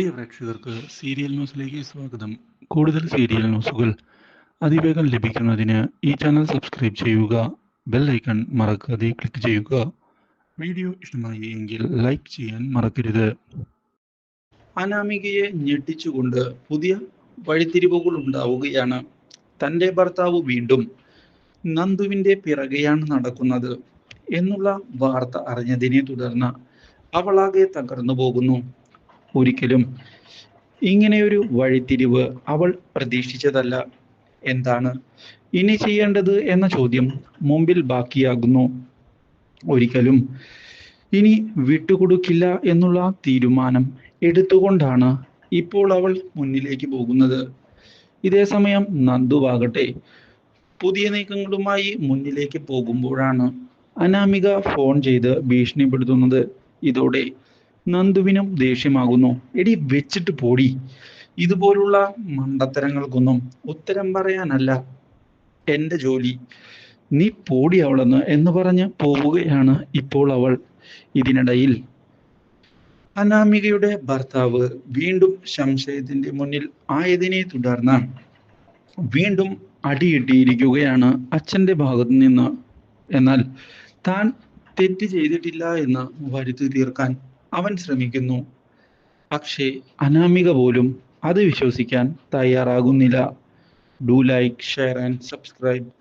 പ്രിയ പ്രേക്ഷകർക്ക് സീരിയൽ ന്യൂസിലേക്ക് സ്വാഗതം. കൂടുതൽ സീരിയൽ ന്യൂസുകൾ അതിവേഗം ലഭിക്കുന്നതിന് ഈ ചാനൽ സബ്സ്ക്രൈബ് ചെയ്യുക ബെൽ ഐക്കൺ മറക്കാതെ ക്ലിക്ക് ചെയ്യുക. വീഡിയോ ഇഷ്ടമായി എങ്കിൽ ലൈക്ക് ചെയ്യാൻ മറക്കരുത്. അനാമികയെ ഞെട്ടിച്ചുകൊണ്ട് പുതിയ വഴിത്തിരിവുകൾ ഉണ്ടാവുകയാണ്. തന്റെ ഭർത്താവ് വീണ്ടും നന്ദുവിന്റെ പിറകെയാണ് നടക്കുന്നത് എന്നുള്ള വാർത്ത അറിഞ്ഞതിനെ തുടർന്ന് അവളാകെ തകർന്നു പോകുന്നു. ഒരിക്കലും ഇങ്ങനെയൊരു വഴിത്തിരിവ് അവൾ പ്രതീക്ഷിച്ചതല്ല. എന്താണ്? ഇനി ചെയ്യേണ്ടത് എന്ന ചോദ്യം മുമ്പിൽ ബാക്കിയാകുന്നു. ഒരിക്കലും ഇനി വിട്ടുകൊടുക്കില്ല എന്നുള്ള തീരുമാനം എടുത്തുകൊണ്ടാണ് ഇപ്പോൾ അവൾ മുന്നിലേക്ക് പോകുന്നത്. ഇതേ സമയം നന്ദുവാകട്ടെ പുതിയ നീക്കങ്ങളുമായി മുന്നിലേക്ക് പോകുമ്പോഴാണ് അനാമിക ഫോൺ ചെയ്ത് ഭീഷണിപ്പെടുത്തുന്നത്. ഇതോടെ നന്ദുവിനും ദേഷ്യമാകുന്നു. എടി വെച്ചിട്ട് പോടി. ഇതുപോലുള്ള മണ്ടത്തരങ്ങൾക്കൊന്നും ഉത്തരം പറയാനല്ല. എന്റെ ജോലി. നീ പോടി അവളെന്ന് എന്ന് പറഞ്ഞ് പോവുകയാണ് ഇപ്പോൾ അവൾ ഇതിനിടയിൽ. അനാമികയുടെ ഭർത്താവ് വീണ്ടും സംശയത്തിന്റെ മുന്നിൽ ആയതിനെ തുടർന്ന് വീണ്ടും അടിയിട്ടിരിക്കുകയാണ് അച്ഛന്റെ ഭാഗത്തു നിന്ന്. എന്നാൽ താൻ തെറ്റ് ചെയ്തിട്ടില്ല എന്ന് വരുത്തി തീർക്കാൻ അവൻ ശ്രമിക്കുന്നു. പക്ഷേ അനാമിക പോലും അത് വിശ്വസിക്കാൻ തയ്യാറാകുന്നില്ല. Do like share and subscribe